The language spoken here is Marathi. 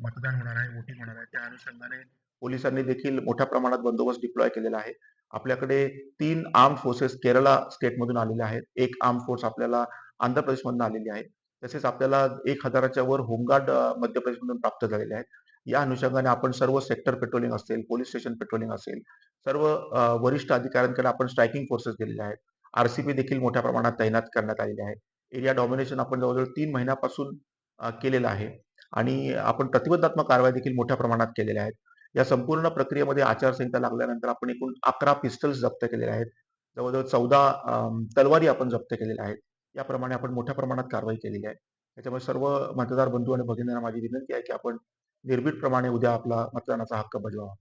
मतदान होणार आहे, वोटिंग होणार आहे. त्या अनुषंगाने पोलिसांनी देखील मोठ्या प्रमाणात बंदोबस्त डिप्लॉय केलेला आहे. आपल्याकडे तीन आर्म फोर्सेस केरळा स्टेटमधून आलेले आहेत. एक आर्म फोर्स आपल्याला आंध्र प्रदेशमधून आलेली आहे. तसेच आपल्याला 1000च्या वर होमगार्ड मध्य प्रदेशमधून प्राप्त झालेले आहेत. या अनुषंगाने आपण सर्व सेक्टर पेट्रोलिंग असेल, पोलीस स्टेशन पेट्रोलिंग असेल, सर्व वरिष्ठ अधिकाऱ्यांकडे आपण स्ट्रायकिंग फोर्सेस दिलेले आहेत. आरसीपी देखील मोठ्या प्रमाणात तैनात करण्यात आलेली आहे. एरिया डॉमिनेशन आपण जवळ-जवळ 3 महिन्यापासून केलेलं आहे आणि आपण प्रतिबंधात्मक कारवाई देखील मोठ्या प्रमाणात केलेल्या आहेत. या संपूर्ण प्रक्रियेमध्ये आचारसंहिता लागल्यानंतर आपण एकूण 11 पिस्टल्स जप्त केलेले आहेत. जवळजवळ चौदा तलवारी आपण जप्त केलेल्या आहेत. याप्रमाणे आपण मोठ्या प्रमाणात कारवाई केलेली आहे. त्याच्यामुळे सर्व मतदार बंधू आणि भगिनींना माझी विनंती आहे, की आपण निर्भीडप्रमाणे उद्या आपला मतदानाचा हक्क बजवावा.